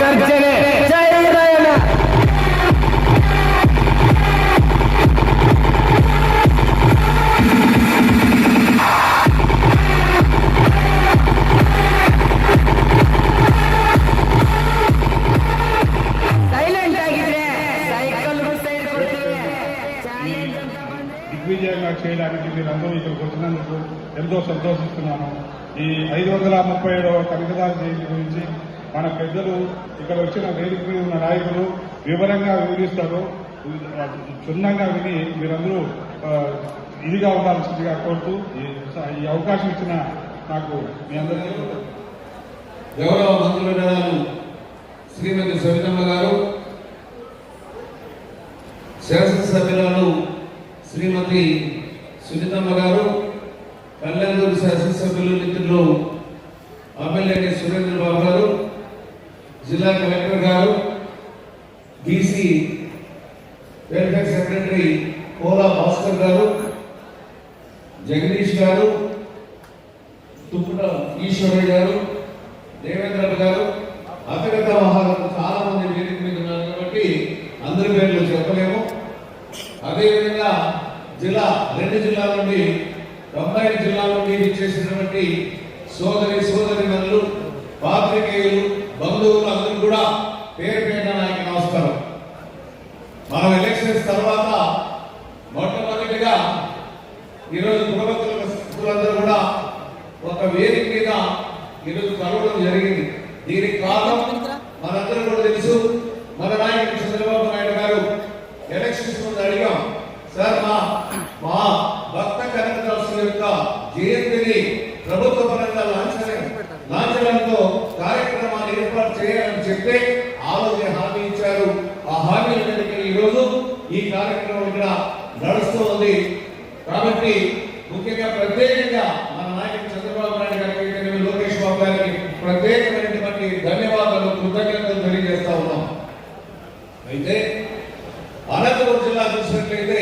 గర్జనే. జై ఉదయన దిగ్విజయంగా చేయడానికి మీరందరూ ఇక్కడికి ఎంతో సంతోషిస్తున్నాను. ఈ ఐదు వందల ముప్పై ఏడవ కనకదాన జయంతి గురించి మన పెద్దలు ఇక్కడ వచ్చిన వేదిక మీద ఉన్న నాయకులు వివరంగా వివరిస్తారు. క్షుణ్ణంగా విని మీరందరూ ఇదిగా ఉండాల్సిందిగా కోరుతూ ఈ- అవకాశం ఇచ్చిన నాకు మీ అందరికీ గౌరవ మంత్రులు శ్రీమతి సవితమ్మ గారు శాసనసభ్యులను శ్రీమతి సునీతమ్మ గారు కళ్యాణూరు శాసనసభ్యులు మిత్రులు ఎమ్మెల్యే సురేంద్రబాబు గారు జిల్లా కలెక్టర్ గారు BC welfare secretary Kola Bhaskar గారు జగదీష్ గారు తుప్పుట ఈశ్వరయ్య గారు దేవేంద్ర గారు అతగత మహారాజు చాలా మంది వేదిక మీద ఉన్నారు కాబట్టి అందరి పేర్లు చెప్పలేము. అదేవిధంగా జిల్లా రెండు జిల్లాల నుండి తొంభై జిల్లాల నుండి ఇచ్చేసినటువంటి సోదరి సోదరి మనులు పాత్రికేయులు బంధువులు కూడా పేరు పేట నాయకు నమస్కారం. మనం ఎలక్షన్స్ తర్వాత మొట్టమొదటిగా ఈరోజు కులభక్తులందరూ కూడా ఒక వేదిక మీద ఈరోజు కలవడం జరిగింది. దీనికి కారణం మనందరూ కూడా తెలుసు మన నాయకుడు చంద్రబాబు నాయుడు గారు ఎలక్షన్స్ ముందు అడిగాం సార్ మా మా భక్త కనకదాసు యొక్క జయంతిని ప్రభుత్వ పరంగా లాంఛన లాంఛనంతో కార్యక్రమాన్ని ఏర్పాటు చేయాలని చెప్పి ఆ హామీ ఇచ్చారు. ఆ హామీ ఈ రోజు ఈ కార్యక్రమం ఇక్కడ నడుస్తూ ఉంది. కాబట్టి ముఖ్యంగా ప్రత్యేకంగా మన నాయకుడు చంద్రబాబు నాయుడు గారికి లోకేష్ బాబు గారికి ప్రత్యేకమైనటువంటి ధన్యవాదాలు కృతజ్ఞతలు తెలియజేస్తా ఉన్నాం. అయితే అనంతపురం జిల్లా చూసినట్లయితే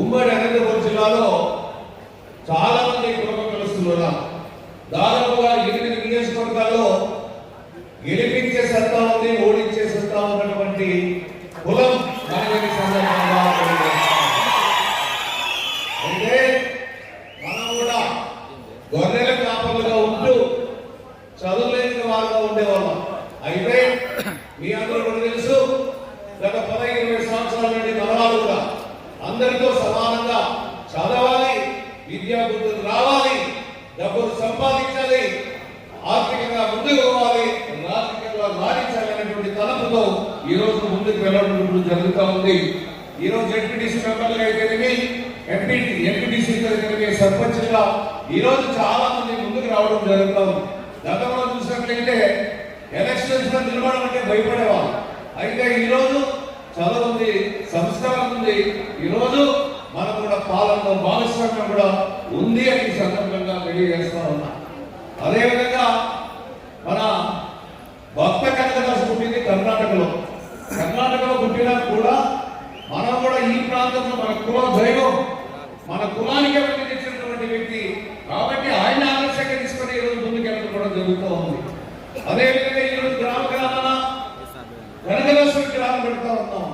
ఉమ్మడి అనంతపురం జిల్లాలో చాలా మంది కుటుంబ కలుస్తులు ఉన్నారు దాదాపుగా ఎనిమిది నియోజకవర్గాల్లో గెలిపించే సత్తా ఉంది ఓడించే సత్తా ఉన్నటువంటి కులం మనకి సందర్భంగా అయితే మనం కూడా గొర్రెల కాపలుగా ఉంటూ చదువులేని వాళ్ళగా ఉండేవాళ్ళం. అయితే మీ అందరూ కూడా తెలుసు గత పదహైదు ఇరవై సంవత్సరాల నుండి మనవాళ్ళు కూడా అందరితో సమానంగా చదవాలి విద్యా బుద్ధులు రావాలి డబ్బులు సంపాదించాలి ఆర్థికంగా ముందుకు పోవాలి రాజకీయంగా రాణించాలి అనేటువంటి తలపుతో ఈ రోజు ముందుకు వెళ్ళడం జరుగుతూ ఉంది. ఈ రోజు ఎంపీటీసీ మెంబర్లు అయితేనేమి ఎంపీ ఎంపీటీసీ సర్పంచ్గా ఈ రోజు చాలా మంది ముందుకు రావడం జరుగుతూ ఉంది. గతంలో చూసినట్లయితే ఎలక్షన్స్లో నిలబడడం అంటే భయపడేవాళ్ళు. అయితే ఈరోజు చదువుంది చదువు ఉంది. సంస్కారం ఉంది ఈరోజు మనం కూడా పాలనలో భాగస్వామ్యం కూడా ఉంది అని సందర్భంగా తెలియజేస్తా ఉన్నా. అదేవిధంగా మన భక్త కనకదాసు పుట్టింది కర్ణాటకలో. కర్ణాటకలో పుట్టినా కూడా మనం కూడా ఈ ప్రాంతంలో మన కుల దైవం మన కులానికి తెచ్చినటువంటి వ్యక్తి కాబట్టి ఆయన ఆదర్శంగా తీసుకొని ఈరోజు ముందుకెళ్ళడం కూడా జరుగుతూ ఉంది అదేవిధంగా ఈరోజు గ్రామ గ్రామాన వెనకలేశ్వరి గ్రామం పెడతా ఉన్నాం.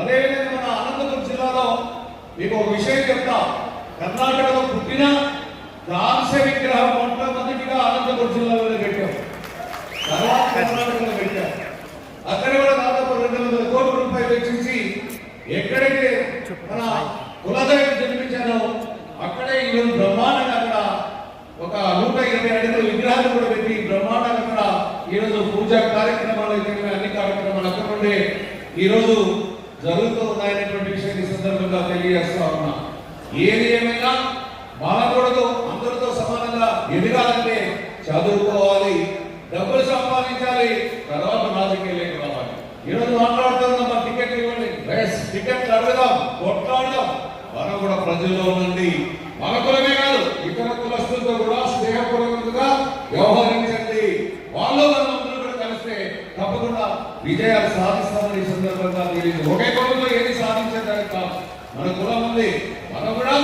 అదేవిధంగా మన అనంతపురం జిల్లాలో మీకు ఒక విషయం చెప్తా. కర్ణాటకలో పుట్టిన కాంస్య విగ్రహం మొట్టమొదటిగా అనంతపురం జిల్లాలో పెట్టాం. తర్వాత కర్ణాటకలో పెట్టాం. అక్కడ కూడా దాదాపు రెండు వందల కోట్ల రూపాయలు వెచ్చించి ఎక్కడైతే మన కులదైవం జన్మించారో అక్కడే ఈరోజు బ్రహ్మాండంగా అక్కడ ఒక నూట ఇరవై అడుగుల విగ్రహాలు కూడా ఈరోజు పూజా కార్యక్రమాలు అయితే అన్ని కార్యక్రమాలు అక్కడ నుండి ఈరోజు జరుగుతూ ఉన్నాయనేటువంటి విషయం ఈ సందర్భంగా తెలియజేస్తా ఉన్నా. ఏది ఏమైనా మానకూడదు అందరితో సమానంగా ఎదగాలంటే చదువుకోవాలి డబ్బులు సంపాదించాలి తర్వాత రాజకీయాలకు రావాలి. ఈరోజు మాట్లాడుతున్న మా టికెట్ ఇవ్వండి. టికెట్లు అడగదాం కొట్లాడదాం. మనం కూడా ప్రజల్లో నుండి మనకు కులమే కాదు ఇతర కులస్తులతో కూడా స్నేహపూర్వకంగా వ్యవహరించండి వాళ్ళు మనం అందరూ కూడా కలిస్తే తప్పకుండా విజయాలు సాధిస్తామని ఈ సందర్భంగా తెలియదు. ఒకే కులంలో ఏది సాధించేదానికి కాదు. మన కులం ఉంది. మనం కూడా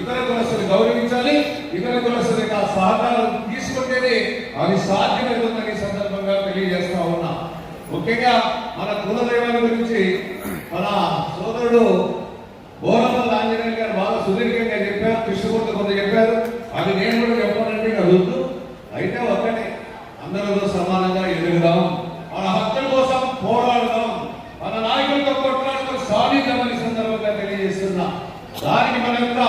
ఇతర కులస్తులు గౌరవించాలి. ఇతర కులస్తుల యొక్క సహకారం తీసుకుంటేనే అది సాధ్యమవుతుందని సందర్భంగా తెలియజేస్తా ఉన్నా. ముఖ్యంగా మన కులదైవాల గురించి మన సోదరుడు బోరమల్ల ఆంజనేయ గారు బాగా సుదీర్ఘంగా చెప్పారు కృష్ణమూర్తి కొంత చెప్పారు. అది నేను కూడా చెప్పానంటే అడుగుతూ అయితే ఒక్కటే. అందరితో సమానంగా ఎదుగుదాం. మన హక్కుల కోసం పోరాడు మన నాయకులతో కొట్లాడుతూ సాధిద్దామని సందర్భంగా తెలియజేస్తున్నా దానికి మన యొక్క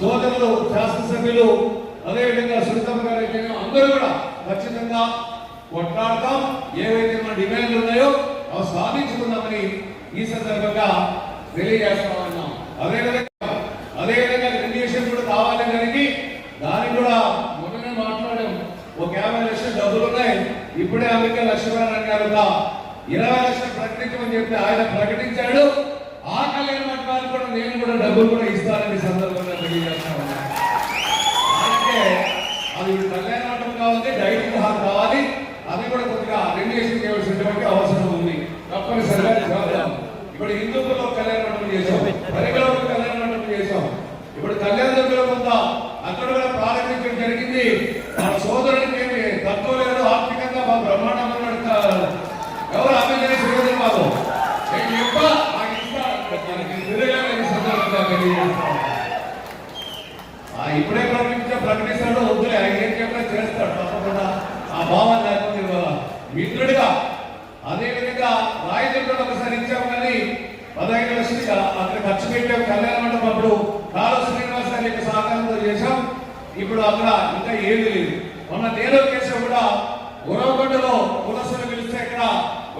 సోదరులు శాసనసభ్యులు అదేవిధంగా సునీతమ్మ గారు అయితే అందరూ కూడా ఖచ్చితంగా కొట్లాడతాం. ఏవైతే మన డిమాండ్లు ఉన్నాయో అవి సాధించుకుందామని ఈ సందర్భంగా తెలియజేస్తా ఉన్నాం అదేవిధంగా అదేవిధంగా రెన్యుయేషన్ కూడా కావాలి దానికి దానికి కూడా మొన్ననే మాట్లాడాం. ఒక యాభై లక్షల డబ్బులు ఉన్నాయి. ఇప్పుడే అమెరికా లక్ష్మీనారాయణ గారు ఇరవై లక్షలు ప్రకటించమని చెప్పి ఆయన ప్రకటించాడు. ఆ కళ్యాణ కూడా నేను కూడా డబ్బులు కూడా ఇస్తానని సందర్భంగా తెలియజేస్తాను అంటే అది కళ్యాణ కావాలి డైటింగ్ హాల్ కావాలి. అది కూడా కొద్దిగా రెన్యుయేషన్ చేయవలసినటువంటి అవసరం ఉంది. తప్పనిసరిగా చూద్దాం. ఇప్పుడు హిందూపురంలో కళ్యాణ మండపం చేసాం పరిగలో కళ్యాణ మండపం చేసాం ఇప్పుడు కళ్యాణ దగ్గర కొంత అక్కడ కూడా ప్రారంభించడం జరిగింది. మా సోదరుడికి ఏమి తక్కువ లేదు ఆర్థికంగా మా బ్రహ్మాండంగా ఉన్నాడు. ఎవరు అభిజన శ్రీధర్ బాబు నేను ఆ ఇస్తా మనకి తిరగాలి ఈ సందర్భంగా ఇప్పుడే ప్రకటించే ప్రకటిస్తాడు వద్దులే ఆయన ఏం చెప్పినా చేస్తాడు తప్పకుండా. ఆ భావాన్ని లేకపోతే ఇవాళ మిత్రుడిగా అదేవిధంగా విధంగా ఒకసారి ఇచ్చాము కానీ పదహైదు లక్షలుగా అక్కడ ఖర్చు పెట్టాం కళ్యాణ మండపం అప్పుడు కాళ శ్రీనివాస్ గారి యొక్క సహకారంతో చేశాం. ఇప్పుడు అక్కడ ఇంకా ఏమీ లేదు. మొన్న నేను కేసు కూడా ఉరవకొండలో కులసులు పిలిస్తే అక్కడ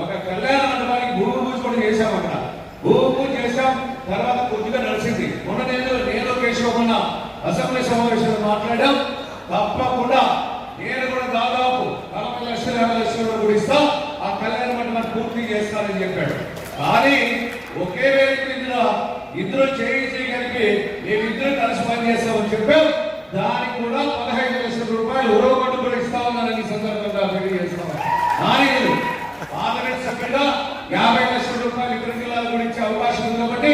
ఒక కళ్యాణ మండపానికి భూమి పూజ కూడా చేశాం అక్కడ. భూమి చేశాం తర్వాత కొద్దిగా నడిచింది. మొన్న నేను నేను కేశవ అసెంబ్లీ సమావేశంలో మాట్లాడాం. తప్పకుండా నేను కూడా దాదాపు నలభై లక్షల యాభై లక్షల వరకు కూడా ఇస్తా. ఆ కళ్యాణ మండపాన్ని పూర్తి చేస్తానని చెప్పాడు. కానీ ఒకే వేదిక మీద ఇద్దరు చేయి చేయగలిగి మేమిద్దరు కలిసి పనిచేస్తామని చెప్పాం. దానికి కూడా పదహైదు లక్షల రూపాయలు ఉరవగొట్టు కూడా ఇస్తా ఉన్నానని ఈ సందర్భంగా తెలియజేస్తాం నాయకులు పార్లమెంట్ సభ్యులుగా యాభై లక్షల రూపాయలు ఇతర జిల్లాల కూడా ఇచ్చే అవకాశం ఉంది కాబట్టి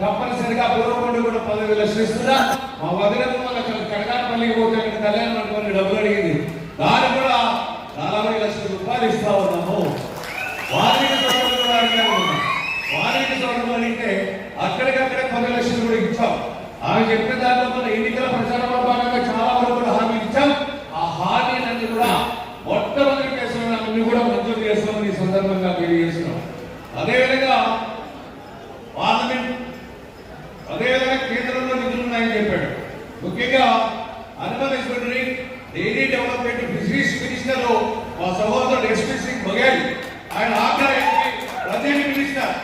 తప్పనిసరిగా పూర్వకొండ కూడా పదహైదు లక్షలు ఇస్తున్నా మా వదిలేదు మన పోతే అక్కడ కళ్యాణ డబ్బులు అడిగింది. దాన్ని కూడా నలభై లక్షల రూపాయలు ఇస్తా ఉన్నాము. వారికి కూడా వారికి అడిగితే అక్కడికక్కడే పది లక్షలు కూడా ఇచ్చాం. ఆమె చెప్పిన దాంట్లో మన ఎన్నికల ప్రచారంలో భాగంగా చాలా వరకు కూడా హామీ ఇచ్చాం. ఆ హామీలన్నీ కూడా మొట్టమొదటి కేసులు అన్ని కూడా మంజూరు చేస్తామని ఈ సందర్భంగా తెలియజేస్తున్నాం. అదేవిధంగా పార్లమెంట్ అదేవిధంగా కేంద్రంలో నిధులు ఉన్నాయని చెప్పాడు ముఖ్యంగా animal husbandry dairy development fisheries minister మా సహోదరుడు ఎస్పీ సింగ్ బఘేల్ ఆయన ఆగ్రా ఎంపీ మినిస్టర్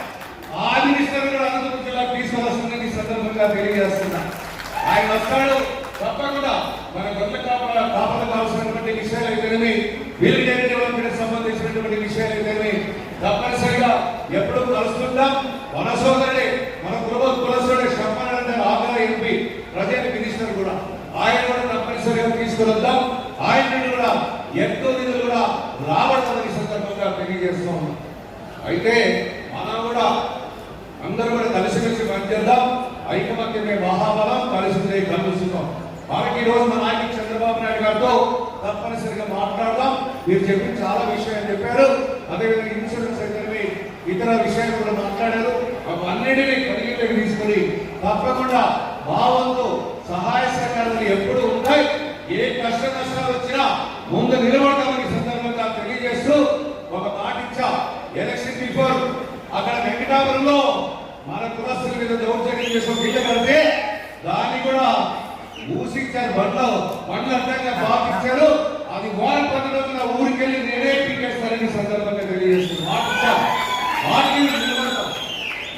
ఆ మినిస్టర్ కూడా అనంతపురం జిల్లా తీసుకొస్తుందని ఈ సందర్భంగా తెలియజేస్తున్నా. ఆయన వస్తాడు తప్పకుండా మన గొర్రెల కాపల కాపల కావాల్సినటువంటి విషయాలు అయితేనేమి వీళ్ళు డైరీ డెవలప్మెంట్ సంబంధించినటువంటి విషయాలు అయితేనేమి తప్పనిసరిగా ఎప్పుడు కలుస్తుంటాం మన సోదరుడే మన కుల కులసుడే చెప్పాలంటే ఆగ్రా ఎంపీ ప్రజెంట్ మినిస్టర్ కూడా ఆయన కూడా తప్పనిసరిగా తీసుకువద్దాం ఆయన నుండి కూడా ఎంతో నిధులు కూడా రాబడతామని ఈ సందర్భంగా తెలియజేస్తూ ఉన్నాం అయితే మనం కూడా అందరూ కూడా కలిసిమెలిసి పనిచేద్దాం ఐకమత్యమే మహాబలం కలిసి కలుసుకుందాం మనకి ఈ రోజు మా నాయకుడు చంద్రబాబు నాయుడు గారితో తప్పనిసరిగా మాట్లాడదాం మీరు చెప్పిన చాలా విషయాలు చెప్పారు. అదేవిధంగా ఇన్సూరెన్స్ అయితే ఇతర విషయాలు కూడా మాట్లాడారు. అవన్నిటినీ పరిగణలోకి తీసుకొని తప్పకుండా భావంతో సహాయ సహకారాలు ఎప్పుడు ఉంటాయి. ఏ కష్ట నష్టాలు వచ్చినా ముందు నిలబడతామని ఈ సందర్భంగా తెలియజేస్తూ ఒక మాట ఇచ్చా. ఎలక్షన్ బిఫోర్ అక్కడ వెంకటాపురంలో మన కులస్తుల మీద దౌర్జన్యం చేసి ఒక కడితే దాన్ని కూడా మూసించారు బండ్లో బండ్లు అడ్డంగా బాధించారు అది వారి పది రోజుల ఊరికి వెళ్ళి నేనే పీకేస్తారని ఈ సందర్భంగా తెలియజేస్తుంది మాట ఇచ్చాం వాటిని నిలబడతాం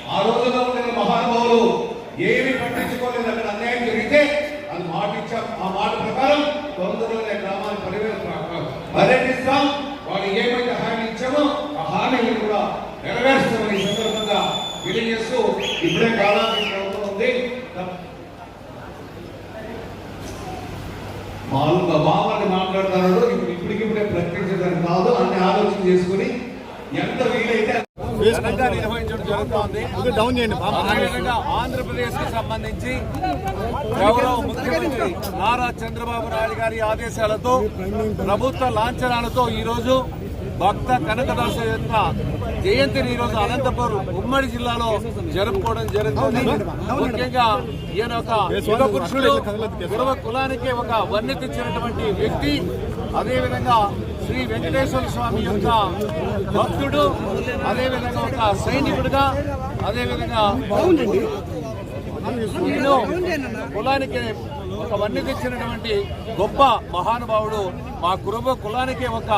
ఆ రోజుల్లో ఉండే మహానుభావులు ఏమి పట్టించుకోలేదు అక్కడ అన్యాయం జరిగితే అది మాట ఇచ్చాం ఆ మాట ప్రకారం తొందరలోనే గ్రామాన్ని పరివేశ పర్యటిస్తాం వాళ్ళు ఏమైతే హామీ ఇచ్చామో ఆ హామీలను కూడా నెరవేరుస్తామని ఈ సందర్భంగా తెలియజేస్తూ ఇప్పుడే కాలానికి ప్రభుత్వం ఉంది మామూలుగా బావని మాట్లాడుతున్నాడు ఇప్పుడు ఇప్పటికిప్పుడే ప్రకటించడానికి కాదు అన్ని ఆలోచన చేసుకుని ఎంత వీలైతే ఘనంగా నిర్వహించడం జరుగుతోంది. డౌన్ చేయండి బాబా. అదేవిధంగా ఆంధ్రప్రదేశ్కి సంబంధించి గౌరవ ముఖ్యమంత్రి నారా చంద్రబాబు నాయుడు గారి ఆదేశాలతో ప్రభుత్వ లాంఛనాలతో ఈ రోజు భక్త కనకదాస యొక్క జయంతిని ఈరోజు అనంతపూర్ ఉమ్మడి జిల్లాలో జరుపుకోవడం జరుగుతుంది ముఖ్యంగా ఈయన ఒక యుగ పురుషుడు కులానికి ఒక వన్నె తెచ్చినటువంటి వ్యక్తి. అదేవిధంగా శ్రీ వెంకటేశ్వర స్వామి యొక్క భక్తుడు అదేవిధంగా ఒక సైనికుడుగా అదేవిధంగా నేను కులానికి ఒక వన్నె తెచ్చినటువంటి గొప్ప మహానుభావుడు మా కుటుంబ కులానికి ఒక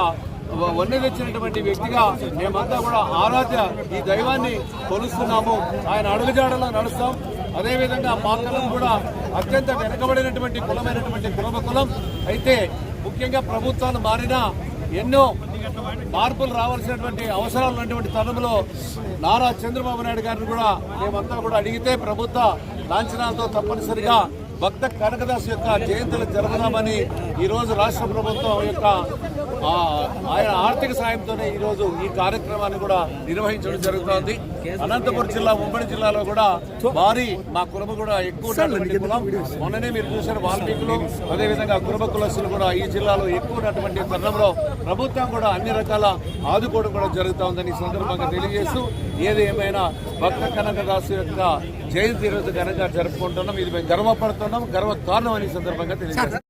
వన్నె తెచ్చినటువంటి వ్యక్తిగా మేమంతా కూడా ఆరాధ్య ఈ దైవాన్ని కొలుస్తున్నాము. ఆయన అడుగుజాడలో నడుస్తాం. అదేవిధంగా మా కులం కూడా అత్యంత వెనుకబడినటువంటి కులమైనటువంటి కులమ కులం. అయితే ముఖ్యంగా ప్రభుత్వాలు మారినా ఎన్నో మార్పులు రావాల్సినటువంటి అవసరాలు ఉన్నటువంటి తరుణంలో నారా చంద్రబాబు నాయుడు గారిని కూడా మేమంతా కూడా అడిగితే ప్రభుత్వ లాంఛనాలతో తప్పనిసరిగా భక్త కనకదాస్ యొక్క జయంతులు జరపదామని ఈరోజు రాష్ట్ర ప్రభుత్వం యొక్క ఆయన ఆర్థిక సాయంతోనే ఈ రోజు ఈ కార్యక్రమాన్ని కూడా నిర్వహించడం జరుగుతోంది. అనంతపురం జిల్లా ఉమ్మడి జిల్లాలో కూడా భారీ మా కులము కూడా ఎక్కువ కులం. మొన్ననే మీరు చూసిన వాల్మీకులు అదేవిధంగా కులమ కులస్తులు కూడా ఈ జిల్లాలో ఎక్కువ ఉన్నటువంటి తరుణంలో ప్రభుత్వం కూడా అన్ని రకాల ఆదుకోవడం కూడా జరుగుతోందని సందర్భంగా తెలియజేస్తూ ఏది ఏమైనా భక్త కనకదాసు యొక్క జయంతి ఈరోజు ఘనంగా జరుపుకుంటున్నాం. ఇది మేము గర్వపడుతున్నాం గర్వ కారణం అని సందర్భంగా తెలియజేస్తాం